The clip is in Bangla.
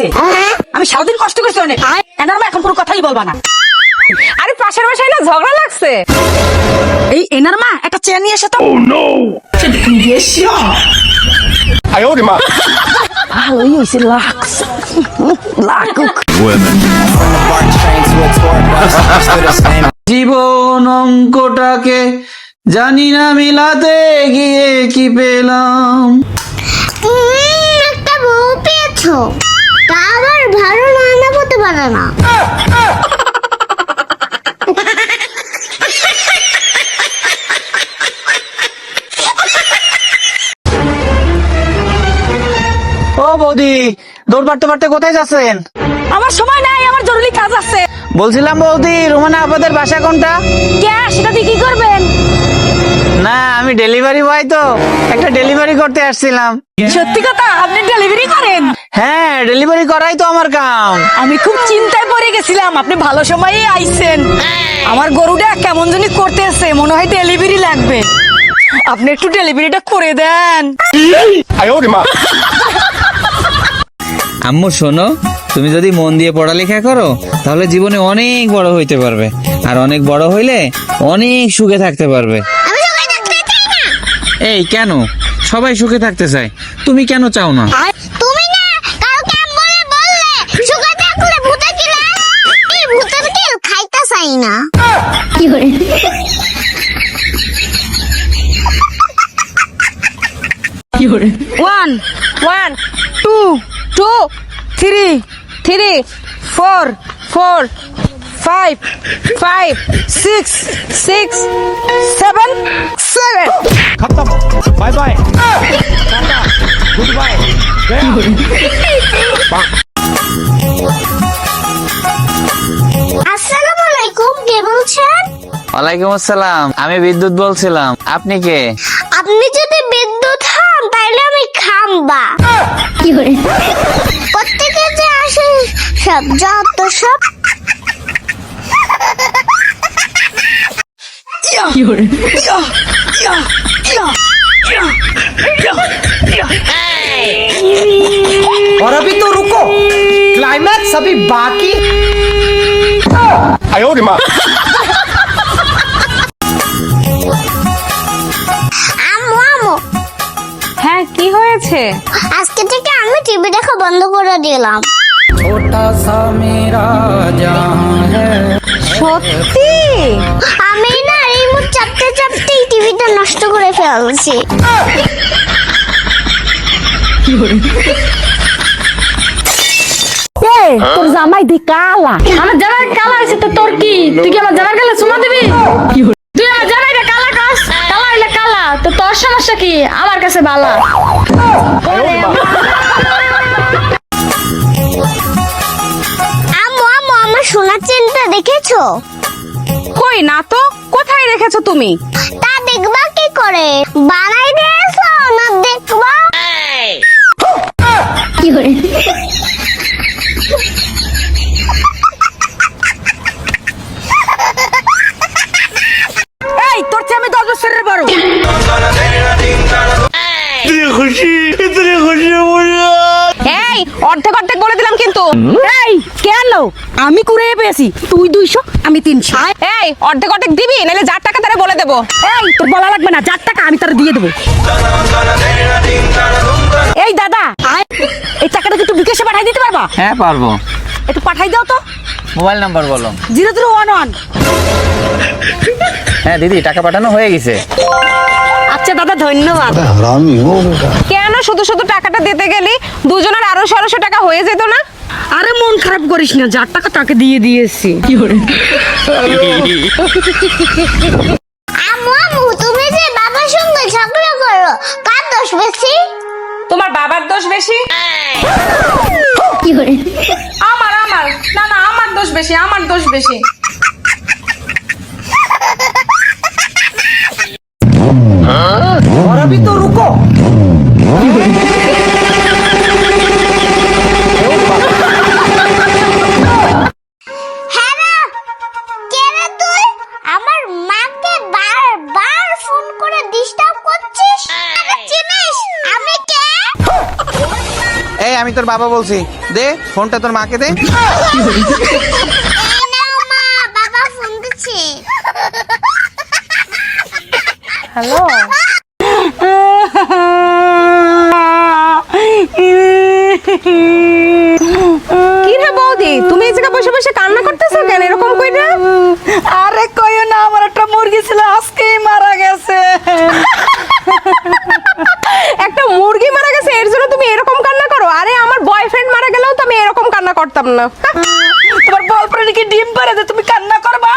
হয়েছে আমি সারাদিন কষ্ট করছি অনেক। এনার মা এখন কোনো কথাই বলবা না। আরে পাশের বাসায় না ঝগড়া লাগছে? এই এনার মা একটা চেয়ার নিয়ে এসে তো ভালোই হয়েছে লাগছে লাগুক জীবন অঙ্কটাকে জানি না মিলাতে গিয়ে কি পেলাম? একটা বউ পেয়েছ। পারে না। ও বৌদি দৌড় পারতে পারতে কোথায় যাচ্ছেন? আমার সময় নাই আমার জরুরি কাজ আছে। বলছিলাম বৌদি রোমানা আপাদের বাসা কোনটা? কে সেটা দিয়ে কি করবেন? না আমি ডেলিভারি বয় তো। একটা ডেলিভারি করতে আসছিলাম। সত্যি কথা আপনি ডেলিভারি করেন? হ্যাঁ ডেলিভারি করাই তো আমার কাম। আমি খুব চিন্তায় পড়ে গেছিলাম আপনি ভালো সময়ই আইছেন। আমার গরুটা কেমন জানি করতেছে মনে হয় ডেলিভারি লাগবে। আপনি একটু ডেলিভারিটা করে দেন। আম্মু শোনো তুমি যদি মন দিয়ে পড়ালেখা করো তাহলে জীবনে অনেক বড় হইতে পারবে। আর অনেক বড় হইলে অনেক সুখে থাকতে পারবে আমি সবাই থাকতে চাই না এই কেন? সবাই সুখে থাকতে চায়। তুমি কেন চাও না? তুমি না কাউকে আম বলে বললে সুখে থাকলে ভূতে কিলা এই ভূতের কিল খাইতে চাই না? কি করে? One one two two three three four four five five six six seven seven আসসালামু আলাইকুম কে বলছেন? ওয়ালাইকুম আসসালাম। আমি বিদ্যুৎ বলছিলাম। আপনি কে? আপনি যদি বিদ্যুৎ হন তাহলে আমি খাম্বা। কি করে কোত্থেকে যে আসে সব যত সব और अभी तो रुको क्लाइमैक्स अभी बाकी আম্মু আম্মু হ্যাঁ কি হয়েছে আজকে থেকে আমি টিভি দেখা বন্ধ করে দিলাম সত্যি আমি না নষ্ট করে ফেলছি। তোর জামাই দি কালা। আমার জামাই কালা আছে তো তোর কি? তুই কি আমার জামাই কালা চুমা দিবি? তুই আমার জামাইটা কালা কাস? কালা হইলে কালা। তো তোর সমস্যা কি? আমার কাছে বালা। আম্মু আম্মু আমার সোনার চেনটা দেখেছ? কই না তো? কোথায় রেখেছো তুমি? করে অর্ধেক অর্ধেক বলে দিলাম কিন্তু। এই কেন? আমি কুড়ে পেয়েছি। তুই দুইশো আমি তিনশো। এই অর্ধেক অর্ধেক দিবি নাহলে যার টাকা তারা বলে দেবো। এই তোর বলা লাগবে না যার টাকা আমি তোর দিয়ে দেবো। এই দাদা এই টাকাটা কি একটু বিকাশে পাঠাই দিতে পারবা? হ্যাঁ পারব। একটু পাঠাই দাও তো। মোবাইল নাম্বার বলো। Zero zero one one. হ্যাঁ দিদি টাকা পাঠানো হয়ে গেছে। আচ্ছা দাদা ধন্যবাদ। কেন শুধু শুধু টাকাটা দিতে গেলি? দুজনের আরও ষোলোশো টাকা হয়ে যেত না? আরে মন খারাপ করিস না যার টাকা তাকে দিয়ে দিয়েছি। কি করে আম্মু আম্মু তুমি যে বাবার সঙ্গে ঝগড়া করো কার দোষ বেশি? তোমার বাবার দোষ বেশি? কি করে আমার আমার। না না আমার দোষ বেশি আমার দোষ বেশি। এই আমি তোর বাবা বলছি। দে ফোনটা তোর মাকে দে। এই নাও মা বাবা ফোন দিচ্ছে। হ্যালো। কি রে বৌদি? তুমি এই জায়গায় বসে বসে কান্না করতেছো কেন? এরকম কইরা আরে কইও না আমার একটা মুরগি ছিল আজকেই মারা গেছে একটা মুরগি মারা গেছে এর জন্য তুমি এরকম কান্না করো আরে আমার বয়ফ্রেন্ড মারা গেলেও তো আমি এরকম কান্না করতাম না। তোমার বয়ফ্রেন্ড কি ডিম পারে যে তুমি কান্না করবা।